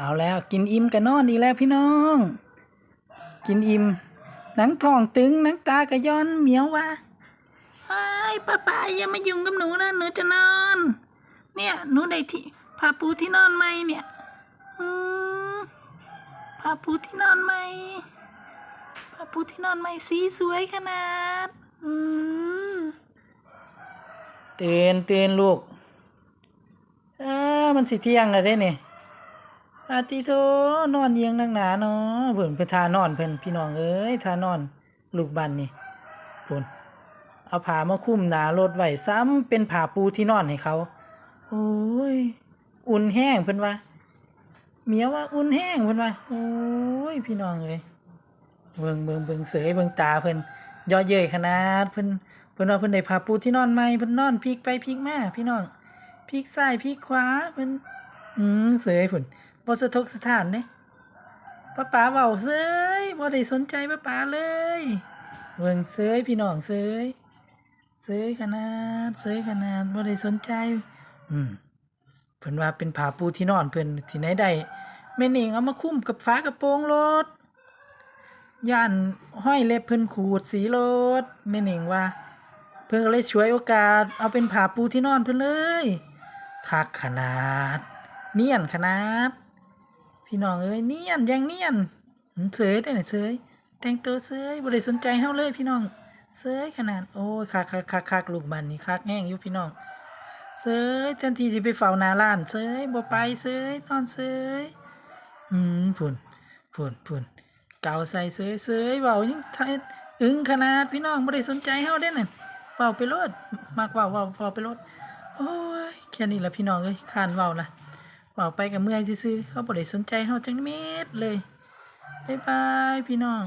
เอาแล้วกินอิ่มกันนอนดีแล้วพี่น้อง กินอิ่มหนังท้องตึงหนังตากระย้อนเหมียวว่าไอ้ยป้าป้าอย่ามายุ่งกับหนูนะหนูจะนอน เนี่ยหนูได้ที่ผ้าปูที่นอนไหมเนี่ยอืมผ้าปูที่นอนไหมผ้าปูที่นอนไหมสีสวยขนาดอืมตื่นเตื่นลูกเออมันสิเที่ยงแล้วเด้เนี่ย อาติโทนอนเยียงนักหนาเนาะเพิ่นไปทานอนเพิ่นพี่น้องเอ้ยทานอนลูกบันนี่พุ่นเอาผ้ามาคลุมหนารถไว้ซ้ำเป็นผ้าปูที่นอนให้เขา โอ้ย อุ่นแห้งเพิ่นว่าเมียว่าอุ่นแห้งเพิ่นว่าโอ้ยพี่น้องเอ้ยเบิ่งเบิ่งเบิ่งเสยเบิ่งตาเพิ่นย่อเย้ยขนาดเพิ่นเพิ่นว่าเพิ่นได้ผ้าปูที่นอนใหม่เพิ่นนอนพลิกไปพลิกมาพี่น้องพลิกซ้ายพลิกขวามันอืมเสยผุน บ่สะทกสะท้านเด้ป้าป๋าเว้าเสยบ่ได้สนใจป้าป๋าเลยเบิ่งเสยพี่น้องเสยเสยขนาดเสยขนาดบ่ได้สนใจ อืมเพิ่นว่าเป็นผ้าปูที่นอนเพิ่นที่ไหนได้แม่นเองเอามาคุ้มกับฝากระโปรงรถย่านห้อยเล็บเพิ่นขูดสีรถแม่นเองว่า เพิ่นก็เลยช่วยโอกาส เอาเป็นผ้าปูที่นอนเพิ่นเลยคักขนาด เนียนขนาด พี่น้องเอ้ยเนียนยังเนียนเสยได้ไหนเสยแต่งตัวเสยบ่ได้สนใจเฮาเลยพี่น้องเสยขนาดโอ้ยคักคักคักคักลูกบันนี่คักแห้งอยู่พี่น้องเสยแทนที่สิไปเฝ้านาร้านเสยบ่ไปเสยนอนเสยอืมพุ่นพุ่นพุ่นเกาใส่เสยเสยเว้ายังไทยอึ้งขนาดพี่น้องบ่ได้สนใจเฮาเด้นั่นเว้าไปโลดมากเว้าเว้าเว้าไปโลดโอ้ยแค่นี้ละพี่น้องเอ้ยคานเว้านะ เว้าไปกับเมื่อยซื่อเขาบ่ได้สนใจเฮาจังเม็ดเลย บ๊ายบายพี่น้อง